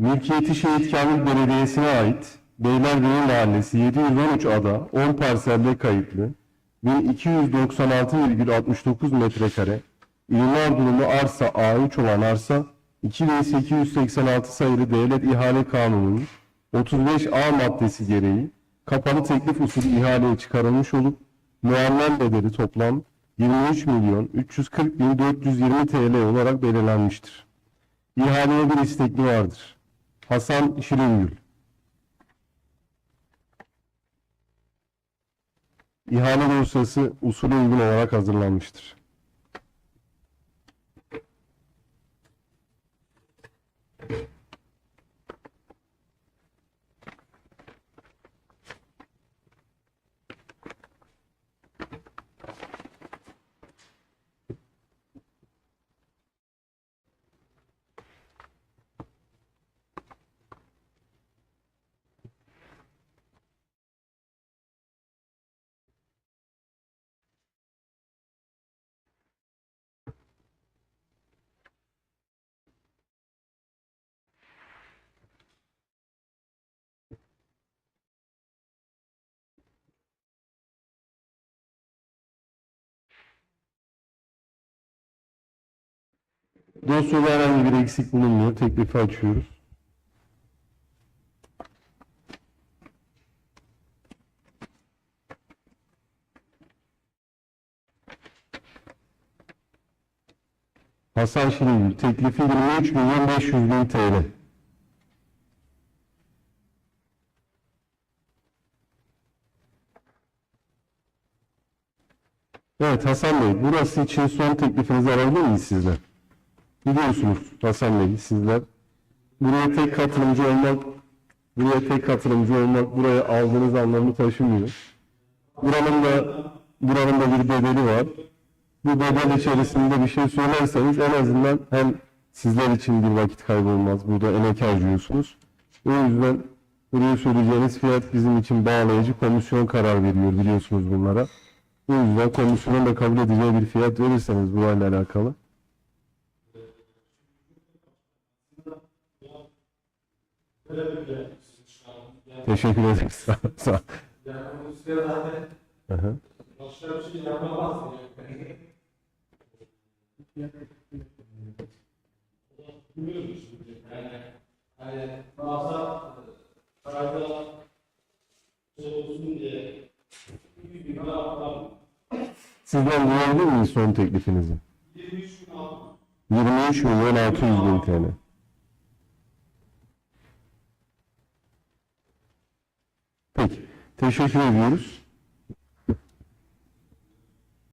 Mülkiyeti Şehit Kamil Belediyesi'ne ait Beylerbeyi Mahallesi 713 ada 10 parselde kayıtlı ve 296,69 metrekare imar durumu arsa A3 olan arsa 2886 sayılı Devlet İhale Kanunu'nun 35A maddesi gereği kapalı teklif usulü ihaleye çıkarılmış olup muammer bedeli toplam 23 milyon 340 bin 420 TL olarak belirlenmiştir. İhaleye bir istekli vardır. Hasan Şiringül. İhale dosyası usulü uygun olarak hazırlanmıştır. Dosyada herhangi bir eksik bulunmuyor. Teklifi açıyoruz. Hasan Şiringül. Teklifi 23 milyon 500 bin TL. Evet Hasan Bey, burası için son teklifinizi alabilir miyiz sizden? Biliyorsunuz Hasan Bey, sizler buraya tek katılımcı olmak, buraya tek katılımcı olmak buraya aldığınız anlamı taşımıyor. Buranın da buranın da bir bedeli var. Bu bedel içerisinde bir şey söylerseniz en azından hem sizler için bir vakit kaybı olmaz. Burada emek harcıyorsunuz. O yüzden buraya söyleyeceğiniz fiyat bizim için bağlayıcı komisyon karar veriyor biliyorsunuz bunlara. O yüzden komisyonun da kabul edeceği bir fiyat verirseniz burayla alakalı. Teşekkür ederiz. Sağ ol, sağ ol. Yani bu üstüne zaten Hı hı. başka bir şey yapamaz. Bilmiyoruz şimdi. Yani hani masa sarayda şey olsun diye bir bin lira atalım. Sizden duyabilir miyiz son teklifinizi? 23 bin aldım. 23 milyon 600 bin TL. Teşekkür ediyoruz.